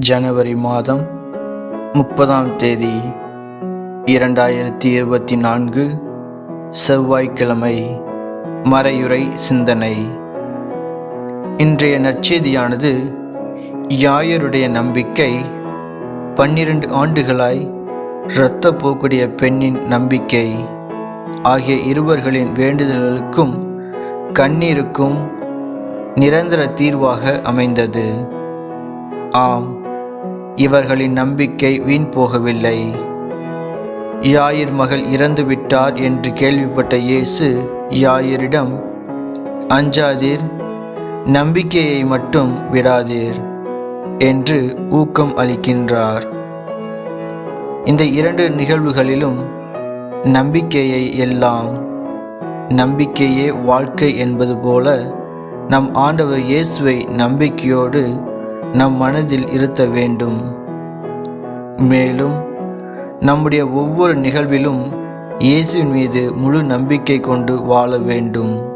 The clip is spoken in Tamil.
ஜனவரி மாதம் முப்பதாம் தேதி இரண்டாயிரத்தி இருபத்தி நான்கு செவ்வாய்க்கிழமை மறையுறை சிந்தனை. இன்றைய நற்செய்தியானது யாயருடைய நம்பிக்கை பன்னிரண்டு ஆண்டுகளாய் இரத்த போக்குடைய பெண்ணின் நம்பிக்கை ஆகிய இருவர்களின் வேண்டுதல்களுக்கும் கண்ணீருக்கும் நிரந்தர தீர்வாக அமைந்தது. ஆம் இவர்களின் நம்பிக்கை வீண் போகவில்லை. யாயிர் மகள் இறந்து விட்டார் என்று கேள்விப்பட்ட இயேசு யாயிரிடம் அஞ்சாதீர் நம்பிக்கையை மட்டும் விடாதீர் என்று ஊக்கம் அளிக்கின்றார். இந்த இரண்டு நிகழ்வுகளிலும் நம்பிக்கையை எல்லாம் நம்பிக்கையே வாழ்க்கை என்பது போல நம் ஆண்டவர் இயேசுவை நம்பிக்கையோடு நம் மனதில் இருத்த வேண்டும். மேலும் நம்முடைய ஒவ்வொரு நிகழ்விலும் இயேசுவின் மீது முழு நம்பிக்கை கொண்டு வாழ வேண்டும்.